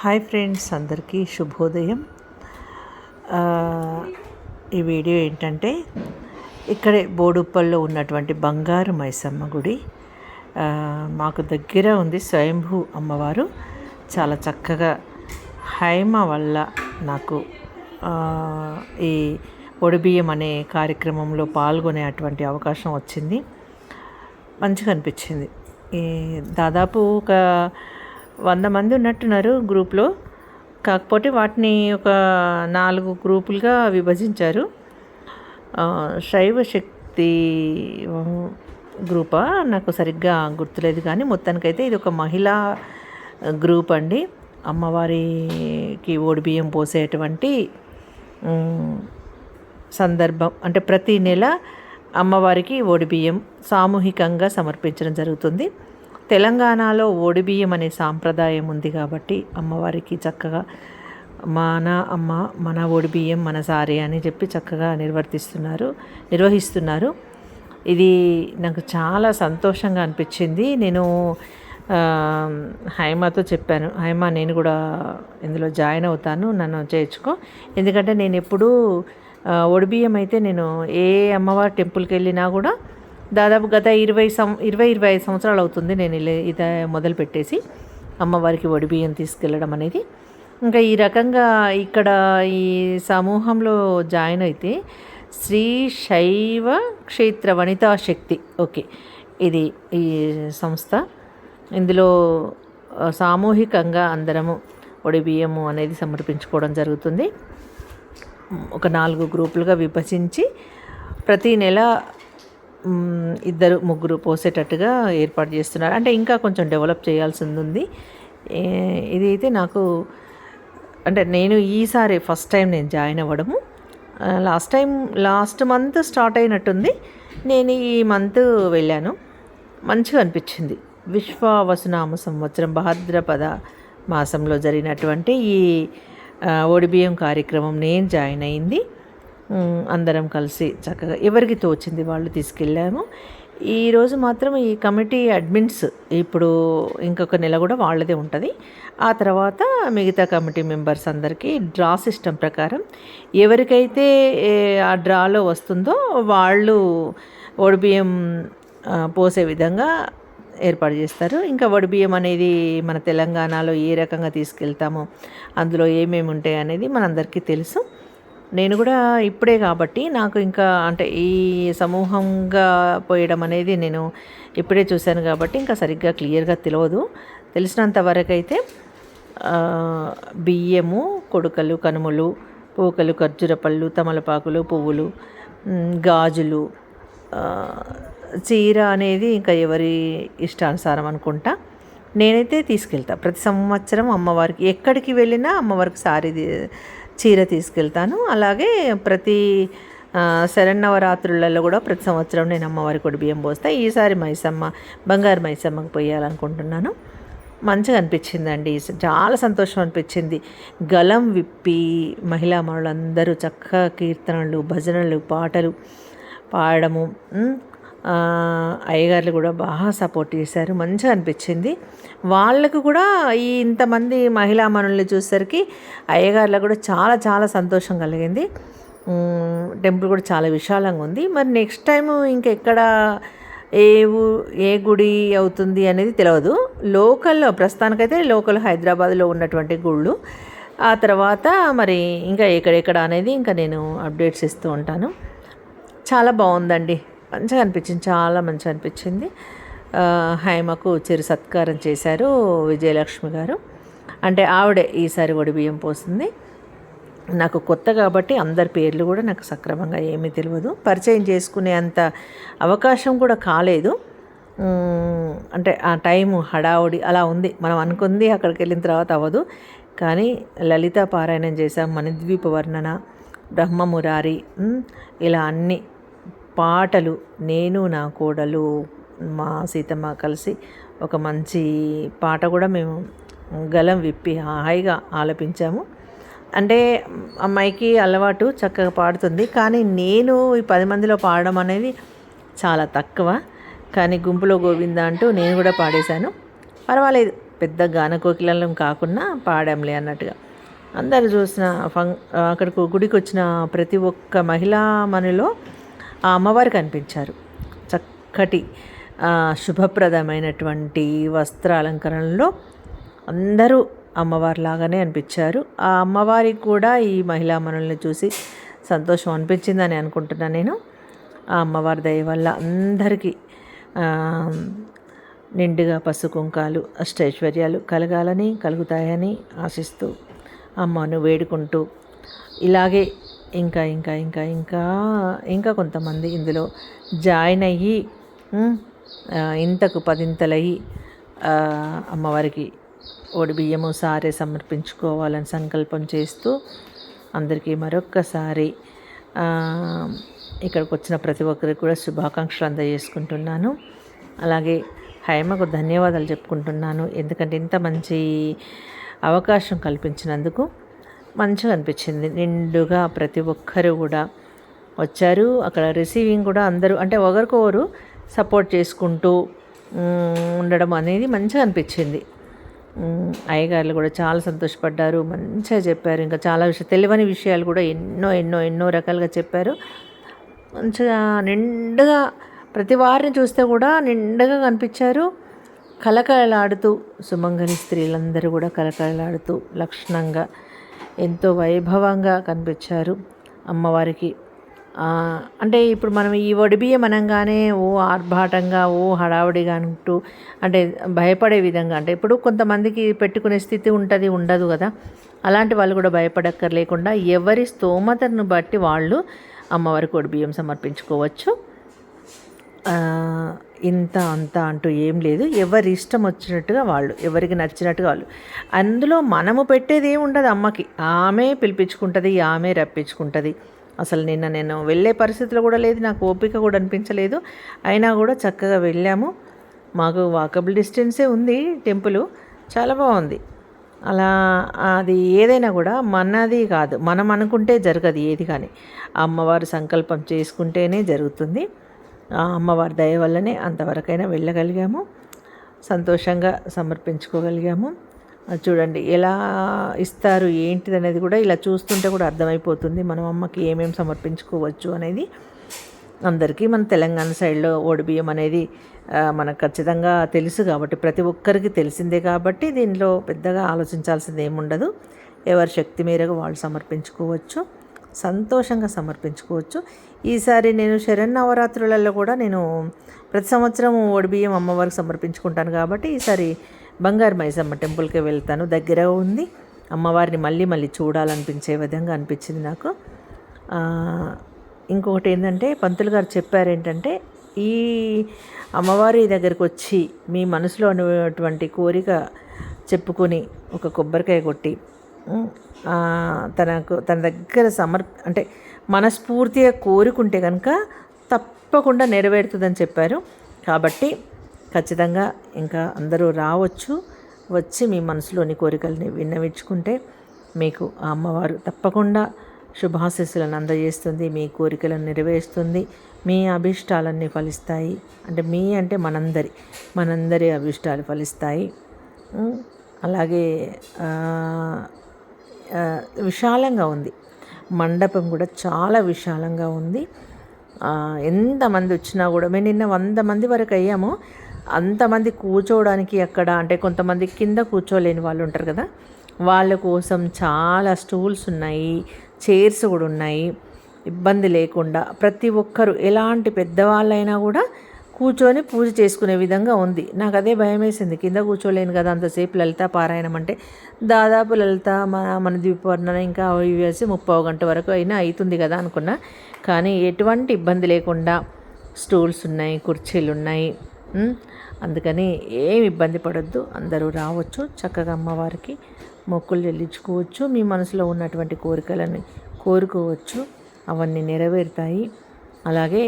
Hi friends అందరికీ శుభోదయం. ఈ వీడియో ఏంటంటే ఇక్కడే బోడుప్పల్లో ఉన్నటువంటి బంగారు మైసమ్మ గుడి. మాకు దగ్గర ఉంది స్వయంభూ అమ్మవారు. చాలా చక్కగా హైమ వల్ల నాకు ఈ ఒడిబియ్యం అనే కార్యక్రమంలో పాల్గొనే అటువంటి అవకాశం వచ్చింది. మంచిగా అనిపించింది. ఈ దాదాపు ఒక వంద మంది ఉన్నట్టున్నారు గ్రూప్లో. కాకపోతే వాటిని ఒక నాలుగు గ్రూపులుగా విభజించారు. శైవ శక్తి గ్రూపా? నాకు సరిగ్గా గుర్తులేదు కానీ మొత్తానికైతే ఇది ఒక మహిళా గ్రూప్ అండి. అమ్మవారికి ఓడిబియ్యం పోసేటువంటి సందర్భం. అంటే ప్రతి నెల అమ్మవారికి ఓడిబియ్యం సామూహికంగా సమర్పించడం జరుగుతుంది. తెలంగాణలో ఓడిబియ్యం అనే సాంప్రదాయం ఉంది కాబట్టి అమ్మవారికి చక్కగా మన అమ్మ మన ఓడిబియ్యం మన సారే అని చెప్పి చక్కగా నిర్వర్తిస్తున్నారు నిర్వహిస్తున్నారు. ఇది నాకు చాలా సంతోషంగా అనిపించింది. నేను హైమాతో చెప్పాను. హైమా నేను కూడా ఇందులో జాయిన్ అవుతాను. నన్ను చేర్చుకో. ఎందుకంటే నేను ఎప్పుడూ ఒడిబియ్యం అయితే నేను ఏ అమ్మవారి టెంపుల్కి వెళ్ళినా కూడా దాదాపు గత ఇరవై సం ఇరవై ఇరవై ఐదు సంవత్సరాలు అవుతుంది నేను ఇది మొదలు పెట్టేసి అమ్మవారికి ఒడిబియ్యం తీసుకెళ్ళడం అనేది. ఇంకా ఈ రకంగా ఇక్కడ ఈ సమూహంలో జాయిన్ అయితే శ్రీ శైవ క్షేత్ర వనితా శక్తి. ఓకే. ఇది ఈ సంస్థ. ఇందులో సామూహికంగా అందరము ఒడిబియ్యము అనేది సమర్పించుకోవడం జరుగుతుంది. ఒక నాలుగు గ్రూపులుగా విభజించి ప్రతి నెల ఇద్దరు ముగ్గురు పోసేటట్టుగా ఏర్పాటు చేస్తున్నారు. అంటే ఇంకా కొంచెం డెవలప్ చేయాల్సింది ఉంది ఇది అయితే నాకు అంటే నేను ఈసారి ఫస్ట్ టైం నేను జాయిన్ అవ్వడము. Last time last month start అయినట్టుంది. నేను ఈ మంత్ వెళ్ళాను. మంచిగా అనిపించింది. విశ్వావసునామ సంవత్సరం భాద్రపద మాసంలో జరిగినటువంటి ఈ ఆ, కార్యక్రమం నేను జాయిన్ అయింది. అందరం కలిసి చక్కగా ఎవరికి తోచింది వాళ్ళు తీసుకెళ్ళాము. ఈరోజు మాత్రం ఈ కమిటీ అడ్మిన్స్ ఇప్పుడు ఇంకొక నెల కూడా వాళ్ళదే ఉంటుంది. ఆ తర్వాత మిగతా కమిటీ మెంబర్స్ అందరికీ డ్రా సిస్టమ్ ప్రకారం ఎవరికైతే ఆ డ్రాలో వస్తుందో వాళ్ళు ఒడిబియ్యం పోసే విధంగా ఏర్పాటు చేస్తారు. ఇంకా వడిబియ్యం అనేది మన తెలంగాణలో ఏ రకంగా తీసుకెళ్తామో అందులో ఏమేమి ఉంటాయి అనేది మనందరికీ తెలుసు. నేను కూడా ఇప్పుడే కాబట్టి నాకు ఇంకా అంటే ఈ సమూహంగా పోయడం అనేది నేను ఇప్పుడే చూశాను కాబట్టి ఇంకా సరిగ్గా క్లియర్గా తెలియదు తెలిసినంత వరకు అయితే బియ్యము కొడుకలు కనుములు పూకలు ఖర్జూర పళ్ళు తమలపాకులు పువ్వులు గాజులు చీర అనేది ఇంకా ఎవరి ఇష్టానుసారం అనుకుంటా నేనైతే తీసుకెళ్తా. ప్రతి సంవత్సరం అమ్మవారికి ఎక్కడికి వెళ్ళినా అమ్మవారికి సారీ చీర తీసుకెళ్తాను. అలాగే ప్రతి శరన్నవరాత్రులలో కూడా ప్రతి సంవత్సరం నేను అమ్మవారి కూడా బియ్యం పోస్తా. ఈసారి మైసమ్మ బంగారు మైసమ్మకి పోయాలనుకుంటున్నాను. మంచిగా అనిపించిందండి. చాలా సంతోషం అనిపించింది. గలం విప్పి మహిళా మనులందరూ చక్కగా కీర్తనలు భజనలు పాటలు పాడము అయ్యగారులు కూడా బాగా సపోర్ట్ చేశారు. మంచిగా అనిపించింది. వాళ్ళకు కూడా ఈ ఇంతమంది మహిళా మనుల్ని చూసేసరికి అయ్యగారులకు కూడా చాలా చాలా సంతోషం కలిగింది. టెంపుల్ కూడా చాలా విశాలంగా ఉంది. మరి నెక్స్ట్ టైం ఇంకెక్కడ ఏ ఏ గుడి అవుతుంది అనేది తెలియదు లోకల్లో ప్రస్తుతానికైతే లోకల్ హైదరాబాద్లో ఉన్నటువంటి గుళ్ళు. ఆ తర్వాత మరి ఇంకా ఎక్కడెక్కడ అనేది ఇంకా నేను అప్డేట్స్ ఇస్తూ ఉంటాను. చాలా బాగుందండి. మంచిగా అనిపించింది చాలా మంచిగా అనిపించింది. హైమకు చిరు సత్కారం చేశారు విజయలక్ష్మి గారు. అంటే ఆవిడే ఈసారి ఒడిబియ్యం పోసింది. నాకు కొత్త కాబట్టి అందరి పేర్లు కూడా నాకు సక్రమంగా ఏమీ తెలియదు పరిచయం చేసుకునే అంత అవకాశం కూడా కాలేదు. అంటే ఆ టైము హడావుడి అలా ఉంది. మనం అనుకుంది అక్కడికి వెళ్ళిన తర్వాత అవ్వదు. కానీ లలిత పారాయణం చేసాం మణిద్వీప వర్ణన బ్రహ్మమురారి మురారి ఇలా అన్నీ పాటలు నేను నా కోడలు మా సీతమ్మ కలిసి ఒక మంచి పాట కూడా మేము గలం విప్పి హాయిగా ఆలపించాము. అంటే అమ్మాయికి అలవాటు చక్కగా పాడుతుంది. కానీ నేను ఈ పది మందిలో పాడడం అనేది చాలా తక్కువ. కానీ గుంపులో గోవింద అంటూ నేను కూడా పాడేశాను. పర్వాలేదు పెద్ద గాన కోకిలం కాకుండా పాడాంలే అన్నట్టుగా. అందరు చూసిన ఫంక్ అక్కడికి గుడికి వచ్చిన ప్రతి ఒక్క మహిళా మనలో ఆ అమ్మవారు కనిపించారు. చక్కటి శుభప్రదమైనటువంటి వస్త్ర అలంకరణలో అందరూ అమ్మవారిలాగానే అనిపించారు. ఆ అమ్మవారికి కూడా ఈ మహిళా మనల్ని చూసి సంతోషం అనిపించిందని అనుకుంటున్నాను నేను. ఆ అమ్మవారి దయ వల్ల అందరికీ నిండుగా పసు కుంకాలు అష్టైశ్వర్యాలు కలగాలని కలుగుతాయని ఆశిస్తూ అమ్మను వేడుకుంటూ ఇలాగే ఇంకా ఇంకా ఇంకా ఇంకా ఇంకా కొంతమంది ఇందులో జాయిన్ అయ్యి ఇంతకు పదింతలయ్యి అమ్మవారికి ఓడి బియ్యము సారే సమర్పించుకోవాలని సంకల్పం చేస్తూ అందరికీ మరొక్కసారి ఇక్కడికి వచ్చిన ప్రతి ఒక్కరికి కూడా శుభాకాంక్షలు అందజేసుకుంటున్నాను. అలాగే హైమకు ధన్యవాదాలు చెప్పుకుంటున్నాను. ఎందుకంటే ఇంత మంచి అవకాశం కల్పించినందుకు మంచిగా అనిపించింది నిండుగా ప్రతి ఒక్కరు కూడా వచ్చారు. అక్కడ రిసీవింగ్ కూడా అందరూ అంటే ఒకరికొకరు సపోర్ట్ చేసుకుంటూ ఉండడం అనేది మంచిగా అనిపించింది అయ్యగారులు కూడా చాలా సంతోషపడ్డారు. మంచిగా చెప్పారు. ఇంకా చాలా విషయాలు తెలియని విషయాలు కూడా ఎన్నో ఎన్నో ఎన్నో రకాలుగా చెప్పారు. మంచిగా నిండుగా ప్రతి వారిని చూస్తే కూడా నిండుగా కనిపించారు. కలకలలాడుతూ సుమంగళి స్త్రీలందరూ కూడా కలకలలాడుతూ లక్షణంగా ఎంతో వైభవంగా కనిపించారు అమ్మవారికి. అంటే ఇప్పుడు మనం ఈ ఒడిబియ్యం అనగానే ఓ ఆర్భాటంగా ఓ హడావుడిగా అంటూ అంటే భయపడే విధంగా అంటే ఇప్పుడు కొంతమందికి పెట్టుకునే స్థితి ఉంటుంది ఉండదు కదా. అలాంటి వాళ్ళు కూడా భయపడక్కర్లేకుండా ఎవరి స్తోమతను బట్టి వాళ్ళు అమ్మవారికి ఒడిబియ్యం సమర్పించుకోవచ్చు. ఇంత అంత అంటూ ఏం లేదు. ఎవరి ఇష్టం వచ్చినట్టుగా వాళ్ళు ఎవరికి నచ్చినట్టుగా వాళ్ళు. అందులో మనము పెట్టేది ఏమి ఉండదు అమ్మకి. ఆమె పిలిపించుకుంటుంది ఆమె రప్పించుకుంటుంది. అసలు నిన్న నేను వెళ్ళే పరిస్థితిలో కూడా లేదు నాకు ఓపిక కూడా అనిపించలేదు. అయినా కూడా చక్కగా వెళ్ళాము. మాకు వాకబుల్ డిస్టెన్సే ఉంది టెంపుల్. చాలా బాగుంది. అలా అది ఏదైనా కూడా మనది కాదు. మనం అనుకుంటే జరగదు ఏది కానీ. అమ్మవారు సంకల్పం చేసుకుంటేనే జరుగుతుంది. అమ్మవారి దయ వల్లనే అంతవరకైనా వెళ్ళగలిగాము. సంతోషంగా సమర్పించుకోగలిగాము. చూడండి ఎలా ఇస్తారు ఏంటిది అనేది కూడా ఇలా చూస్తుంటే కూడా అర్థమైపోతుంది. మనం అమ్మకి ఏమేమి సమర్పించుకోవచ్చు అనేది అందరికీ మన తెలంగాణ సైడ్లో ఓడిబియ్యం అనేది మనకు ఖచ్చితంగా తెలుసు కాబట్టి ప్రతి ఒక్కరికి తెలిసిందే కాబట్టి దీనిలో పెద్దగా ఆలోచించాల్సింది ఏముండదు. ఎవరి శక్తి మేరకు వాళ్ళు సమర్పించుకోవచ్చు. సంతోషంగా సమర్పించుకోవచ్చు. ఈసారి నేను శరన్నవరాత్రులలో కూడా నేను ప్రతి సంవత్సరం బియ్యం అమ్మవారికి సమర్పించుకుంటాను కాబట్టి ఈసారి బంగారు మైసమ్మ టెంపుల్కి వెళ్తాను. దగ్గర ఉంది. అమ్మవారిని మళ్ళీ మళ్ళీ చూడాలనిపించే విధంగా అనిపించింది నాకు. ఇంకొకటి ఏంటంటే పంతులు గారు చెప్పారు ఏంటంటే ఈ అమ్మవారి దగ్గరికి వచ్చి మీ మనసులో ఉన్నటువంటి కోరిక చెప్పుకొని ఒక కొబ్బరికాయ కొట్టి తనకు తన దగ్గర సమర్ అంటే మనస్ఫూర్తిగా కోరుకుంటే కనుక తప్పకుండా నెరవేరుతుందని చెప్పారు. కాబట్టి ఖచ్చితంగా ఇంకా అందరూ రావచ్చు వచ్చి మీ మనసులోని కోరికల్ని విన్నవించుకుంటే మీకు ఆ అమ్మవారు తప్పకుండా శుభాశీస్సులను అందజేస్తుంది మీ కోరికలను నెరవేరుస్తుంది మీ అభిష్టాలన్నీ ఫలిస్తాయి. అంటే మీ అంటే మనందరి మనందరి అభిష్టాలు ఫలిస్తాయి. అలాగే విశాలంగా ఉంది. మండపం కూడా చాలా విశాలంగా ఉంది. ఎంతమంది వచ్చినా కూడా మేము నిన్న వంద మంది వరకు అయ్యాము. అంతమంది కూర్చోవడానికి అక్కడ అంటే కొంతమంది కింద కూర్చోలేని వాళ్ళు ఉంటారు కదా వాళ్ళ కోసం చాలా స్టూల్స్ ఉన్నాయి చైర్స్ కూడా ఉన్నాయి. ఇబ్బంది లేకుండా ప్రతి ఒక్కరు ఎలాంటి పెద్దవాళ్ళైనా కూడా కూర్చొని పూజ చేసుకునే విధంగా ఉంది. నాకు అదే భయం వేసింది కింద కూర్చోలేను కదా అంతసేపు లలిత పారాయణం అంటే. దాదాపు లలిత మన మన ద్వీపవర్ణన ఇంకా అవి వేసి ముప్పై గంట వరకు అయినా అవుతుంది కదా అనుకున్నా. కానీ ఎటువంటి ఇబ్బంది లేకుండా స్టూల్స్ ఉన్నాయి కుర్చీలు ఉన్నాయి. అందుకని ఏం ఇబ్బంది పడద్దు. అందరూ రావచ్చు. చక్కగా అమ్మవారికి మొక్కులు చెల్లించుకోవచ్చు. మీ మనసులో ఉన్నటువంటి కోరికలని కోరుకోవచ్చు. అవన్నీ నెరవేరుతాయి. అలాగే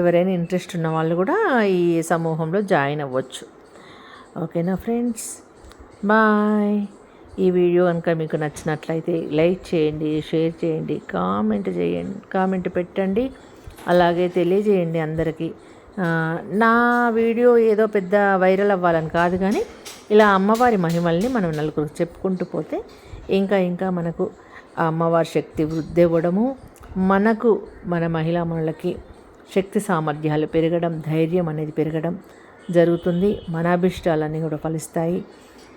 ఎవరైనా ఇంట్రెస్ట్ ఉన్న వాళ్ళు కూడా ఈ సమూహంలో జాయిన్ అవ్వచ్చు. ఓకేనా ఫ్రెండ్స్? బాయ్. ఈ వీడియో కనుక మీకు నచ్చినట్లయితే లైక్ చేయండి షేర్ చేయండి కామెంట్ చేయండి కామెంట్ పెట్టండి. అలాగే తెలియజేయండి అందరికీ. నా వీడియో ఏదో పెద్ద వైరల్ అవ్వాలని కాదు కానీ ఇలా అమ్మవారి మహిమల్ని మనం నలుగురు చెప్పుకుంటూ పోతే ఇంకా ఇంకా మనకు అమ్మవారి శక్తి వృద్ధి ఇవ్వడము మనకు మన మహిళా మనులకి శక్తి సామర్థ్యాలు పెరగడం ధైర్యం అనేది పెరగడం జరుగుతుంది. మన అభిష్టాలన్నీ కూడా ఫలిస్తాయి.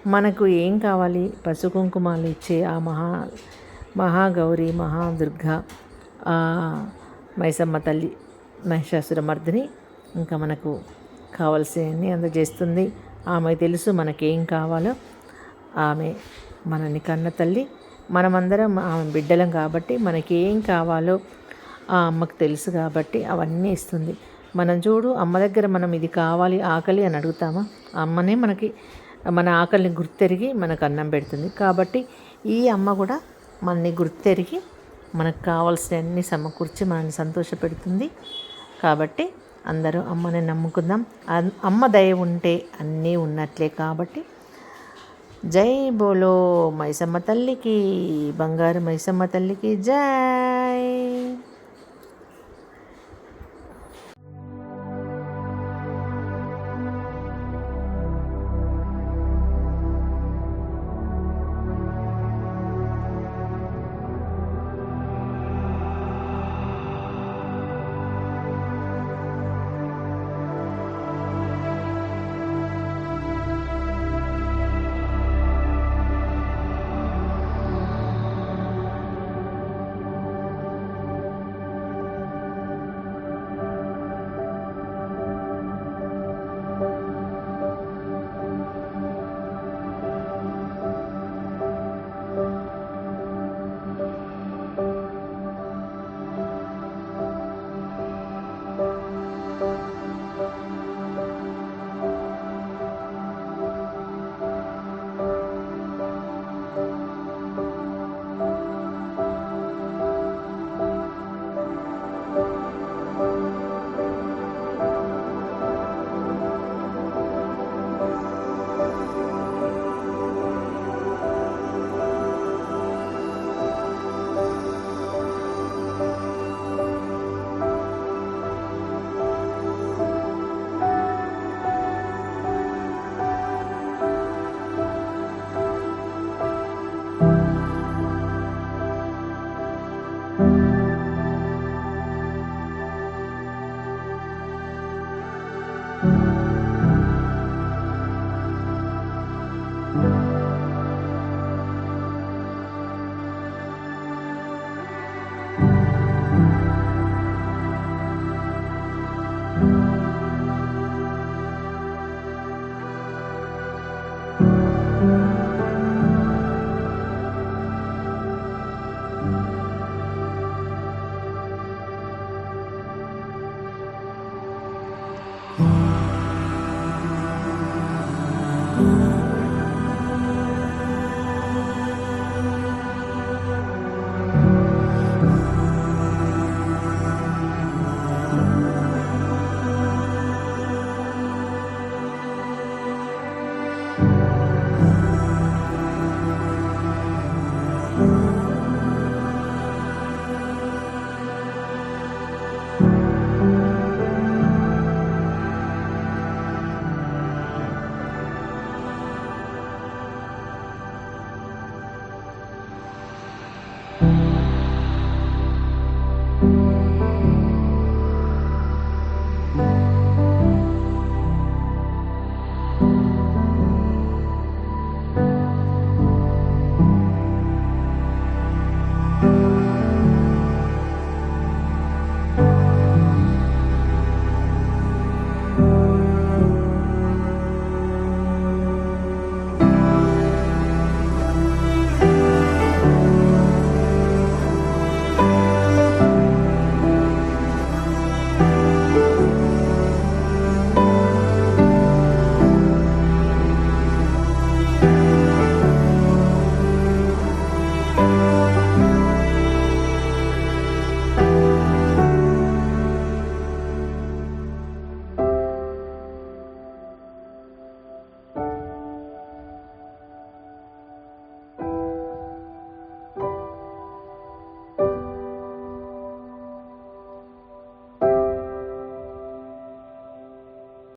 మనకు ఏం కావాలి? పసు కుంకుమాలు ఇచ్చే ఆ మహా మహాగౌరి మహాదుర్గ మైసమ్మ తల్లి మహిషాసురమర్దిని ఇంకా మనకు కావాల్సినవన్నీ అందజేస్తుంది. ఆమె తెలుసు మనకేం కావాలో. ఆమె మనని కన్న తల్లి మనమందరం ఆమె బిడ్డలం కాబట్టి మనకి ఏం కావాలో ఆ అమ్మకు తెలుసు కాబట్టి అవన్నీ ఇస్తుంది. మనం చూడు అమ్మ దగ్గర మనం ఇది కావాలి ఆకలి అని అడుగుతామా? అమ్మనే మనకి మన ఆకలిని గుర్తెరిగి మనకు అన్నం పెడుతుంది. కాబట్టి ఈ అమ్మ కూడా మనని గుర్తెరిగి మనకు కావాల్సినవన్నీ సమకూర్చి మనల్ని సంతోషపెడుతుంది. కాబట్టి అందరూ అమ్మని నమ్ముకుందాం. అమ్మ దయ ఉంటే అన్నీ ఉన్నట్లే కాబట్టి జై బోలో మైసమ్మ తల్లికి బంగారు మైసమ్మ తల్లికి జై